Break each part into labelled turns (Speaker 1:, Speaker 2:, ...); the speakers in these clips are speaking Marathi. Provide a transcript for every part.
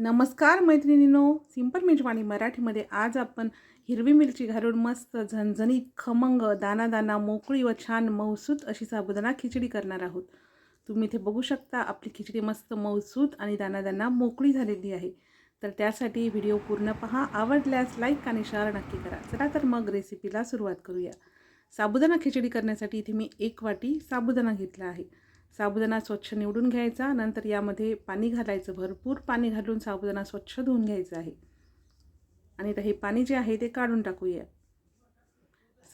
Speaker 1: नमस्कार मैत्रिणींनो. सिंपल मेजवानी मराठीमध्ये आज आपण हिरवी मिरची घालून मस्त झणझणीत खमंग दाना दाना मोकळी व छान मौसूत अशी साबुदाणा खिचडी करणार आहोत. तुम्ही इथे बघू शकता आपली खिचडी मस्त मौसूत आणि दाना दाना मोकळी झालेली आहे. तर त्यासाठी व्हिडिओ पूर्ण पहा आवडल्यास लाईक आणि शेअर नक्की करा. चला तर मग रेसिपीला सुरुवात करूया. साबुदाणा खिचडी करण्यासाठी इथे मी एक वाटी साबुदाणा घेतला आहे. साबुदाणा स्वच्छ निवडून घ्यायचा. नंतर यामध्ये पाणी घालायचं. भरपूर पाणी घालून साबुदाणा स्वच्छ धुवून घ्यायचं आहे. आणि आता हे पाणी जे आहे ते काढून टाकूया.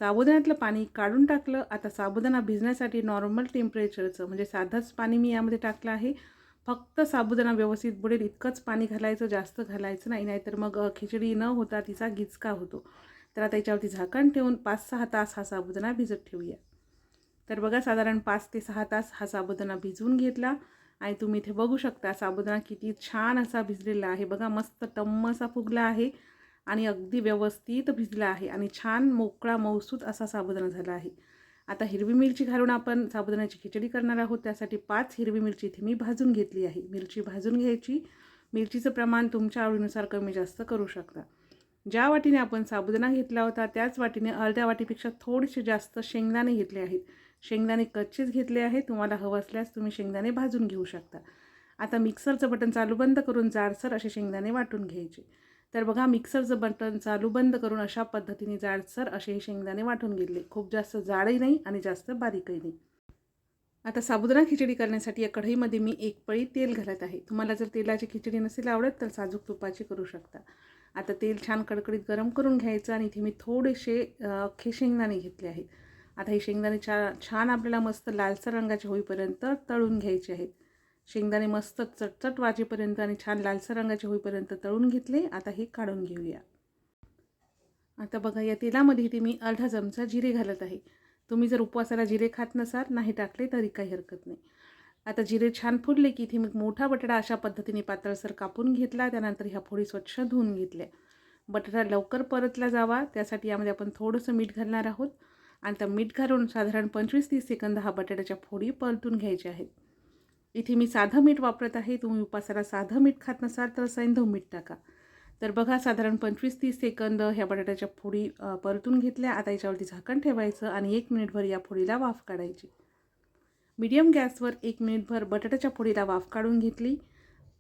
Speaker 1: साबुदाण्यातलं पाणी काढून टाकलं. आता साबुदाणा भिजण्यासाठी नॉर्मल टेम्परेचरचं म्हणजे साधंच पाणी मी यामध्ये टाकलं आहे. फक्त साबुदाणा व्यवस्थित बुडेल इतकंच पाणी घालायचं जास्त घालायचं नाही. नाहीतर मग खिचडी न होता तिचा गिचका होतो. तर आता याच्यावरती झाकण ठेवून पाच सहा तास हा साबुदाणा भिजत ठेवूया. तर बघा साधारण पाच ते सहा तास हा साबुदाणा भिजवून घेतला. आणि तुम्ही इथे बघू शकता साबुदाणा किती छान असा भिजलेला आहे. बघा मस्त टम्म असा फुगला आहे आणि अगदी व्यवस्थित भिजला आहे आणि छान मोकळा मौसूद असा साबुदाणा झाला आहे. आता हिरवी मिरची घालून आपण साबुदाण्याची खिचडी करणार आहोत. त्यासाठी पाच हिरवी मिरची इथे मी भाजून घेतली आहे. मिरची भाजून घ्यायची. मिरचीचं प्रमाण तुमच्या आवडीनुसार कमी जास्त करू शकता. ज्या वाटीने आपण साबुदाणा घेतला होता त्याच वाटीने अर्ध्या वाटीपेक्षा थोडेसे जास्त शेंगदाणे घेतले आहेत. शेंगदाणे कच्चेच घेतले आहे. तुम्हाला हवं असल्यास तुम्ही शेंगदाणे भाजून घेऊ शकता. आता मिक्सरचं बटन चालू बंद करून जाडसर असे शेंगदाणे वाटून घ्यायचे. तर बघा मिक्सरचं बटन चालू बंद करून अशा पद्धतीने जाडसर असे हे शेंगदाणे वाटून घेतले. खूप जास्त जाडही नाही आणि जास्त बारीकही नाही. आता साबुदाणा खिचडी करण्यासाठी या कढईमध्ये मी एक पळी तेल घालत आहे. तुम्हाला जर तेलाची खिचडी नसेल आवडत तर साजूक तुपाची करू शकता. आता तेल छान कडकडीत गरम करून घ्यायचं आणि इथे मी थोडेसे अख्खे शेंगदाणे घेतले आहेत. आता हे शेंगदाणे छा छान आपल्याला मस्त लालसर रंगाचे होईपर्यंत तळून घ्यायचे आहेत. शेंगदाणे मस्त चटचट वाजेपर्यंत आणि छान लालसर रंगाचे होईपर्यंत तळून घेतले. आता हे काढून घेऊया. आता बघा या तेलामध्ये ते मी अर्धा चमचा जिरे घालत आहे. तुम्ही जर उपवासाला जिरे खात नसाल नाही टाकले तरी काही हरकत नाही. आता जिरे छान फुलले की इथे मी मोठा बटाटा अशा पद्धतीने पातळसर कापून घेतला. त्यानंतर ह्या फोडी स्वच्छ धुवून घेतल्या. बटाटा लवकर परतला जावा. त्यासाठी यामध्ये आपण थोडंसं मीठ घालणार आहोत. आणि त्या मीठ घालून साधारण पंचवीस तीस सेकंद हा बटाट्याच्या फोडी परतून घ्यायच्या आहेत. इथे मी साधं मीठ वापरत आहे. तुम्ही उपासाला साधं मीठ खात नसाल तर सैंधव मीठ टाका. तर बघा साधारण पंचवीस तीस सेकंद ह्या बटाट्याच्या फोडी परतून घेतल्या. आता याच्यावरती झाकण ठेवायचं आणि एक मिनिटभर या फोडीला वाफ काढायची. मीडियम गॅसवर एक मिनिटभर बटाट्याच्या फोडीला वाफ काढून घेतली.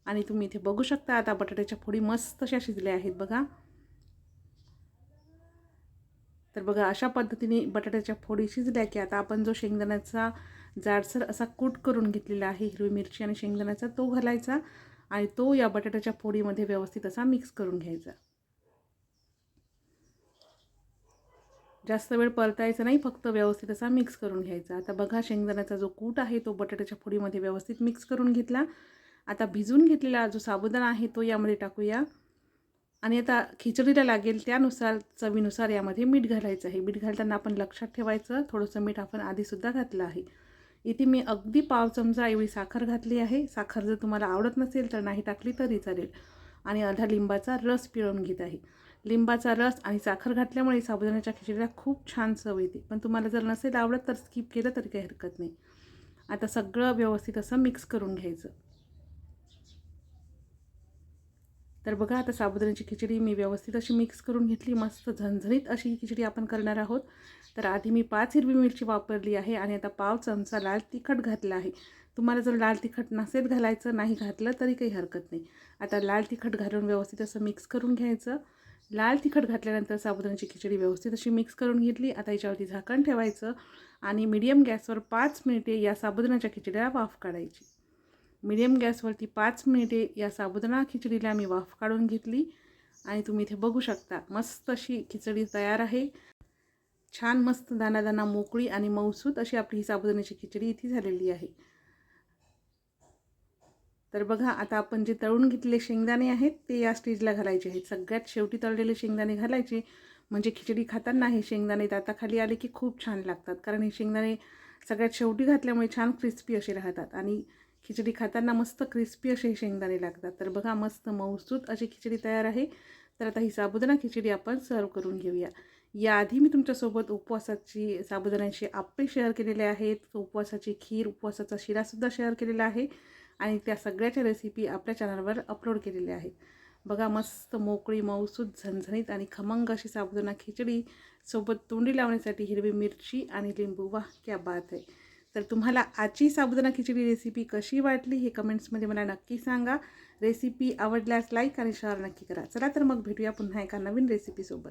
Speaker 1: आणि तुम्ही इथे बघू शकता आता बटाट्याच्या फोडी मस्त अशा शिजल्या आहेत बघा. तर बघा अशा पद्धतीने बटाट्याच्या फोडी शिजल्या की आता आपण जो शेंगदाण्याचा जाडसर असा कूट करून घेतलेला आहे हिरवी मिरची आणि शेंगदाण्याचा तो घालायचा आणि तो या बटाट्याच्या फोडीमध्ये व्यवस्थित असा मिक्स करून घ्यायचा. जास्त वेळ परतायचा नाही फक्त व्यवस्थित असा मिक्स करून घ्यायचा. आता बघा शेंगदाण्याचा जो कूट आहे तो बटाट्याच्या फोडीमध्ये व्यवस्थित मिक्स करून घेतला. आता भिजून घेतलेला जो साबुदाणा आहे तो यामध्ये टाकूया. आणि आता खिचडीला लागेल त्यानुसार चवीनुसार यामध्ये मीठ घालायचं आहे. मीठ घालताना आपण लक्षात ठेवायचं. थोडंसं मीठ आपण आधीसुद्धा घातलं आहे. इथे मी अगदी पाव चमचा एवढी साखर घातली आहे. साखर जर तुम्हाला आवडत नसेल तर नाही टाकली तरी चालेल. आणि अर्धा लिंबाचा रस पिळून घेत आहे. लिंबाचा रस आणि साखर घातल्यामुळे साबुदाण्याच्या खिचडीला खूप छान चव येते. पण तुम्हाला जर नसेल आवडत तर स्किप केलं तरी काही हरकत नाही. आता सगळं व्यवस्थित असं मिक्स करून घ्यायचं. तर बघा आता साबुदाण्याची खिचडी मी व्यवस्थित अशी मिक्स करून घेतली मस्त झणझणीत अशी ही खिचडी आपण करणार आहोत. तर आधी मी पाच हिरवी मिरची वापरली आहे आणि आता पाव चमचा लाल तिखट घातला आहे. तुम्हाला जर लाल तिखट नसेल घालायचं नाही घातलं तरी काही हरकत नाही. आता लाल तिखट घालून व्यवस्थित असं मिक्स करून घ्यायचं. लाल तिखट घातल्यानंतर साबुदाण्याची खिचडी व्यवस्थित अशी मिक्स करून घेतली. आता याच्यावरती झाकण ठेवायचं आणि मीडियम गॅसवर पाच मिनिटे या साबुदाण्याच्या खिचडीला वाफ काढायची. मीडियम गॅसवरती पाच मिनिटे या साबुदाणा खिचडीला मी वाफ काढून घेतली आणि तुम्ही इथे बघू शकता मस्त अशी खिचडी तयार आहे. छान मस्त दाना मोकळी आणि मौसूत अशी आपली ही साबुदाण्याची खिचडी इथे झालेली आहे. तर बघा आता आपण जे तळून घेतलेले शेंगदाणे आहेत ते या स्टेजला घालायचे आहेत. सगळ्यात शेवटी तळलेले शेंगदाणे घालायचे. म्हणजे खिचडी खाताना हे शेंगदाणे दाताखाली आले की खूप छान लागतात. कारण हे शेंगदाणे सगळ्यात शेवटी घातल्यामुळे छान क्रिस्पी असे राहतात. आणि खिचडी खाताना मस्त क्रिस्पी असे शेंगदाणे लागतात. तर बघा मस्त मौसूत अशी खिचडी तयार आहे. तर आता ही साबुदाणा खिचडी आपण सर्व करून घेऊया. याआधी मी तुमच्यासोबत उपवासाची साबुदाण्याचे आप्पे शेअर केलेले आहेत. उपवासाची खीर उपवासाचा शिरासुद्धा शेअर केलेला आहे. आणि त्या सगळ्याच्या रेसिपी आपल्या चॅनलवर अपलोड केलेल्या आहेत. बघा मस्त मोकळी मऊसूद झणझणीत आणि खमंग अशी साबुदाणा खिचडी सोबत तोंडी लावण्यासाठी हिरवी मिरची आणि लिंबू. वाह क्या बात आहे. तर तुम्हाला आजची साबुदाणा खिचडी रेसिपी कशी वाटली हे कमेंट्समध्ये मला नक्की सांगा. रेसिपी आवडल्यास लाईक आणि शेअर नक्की करा. चला तर मग भेटूया पुन्हा एका नवीन रेसिपीसोबत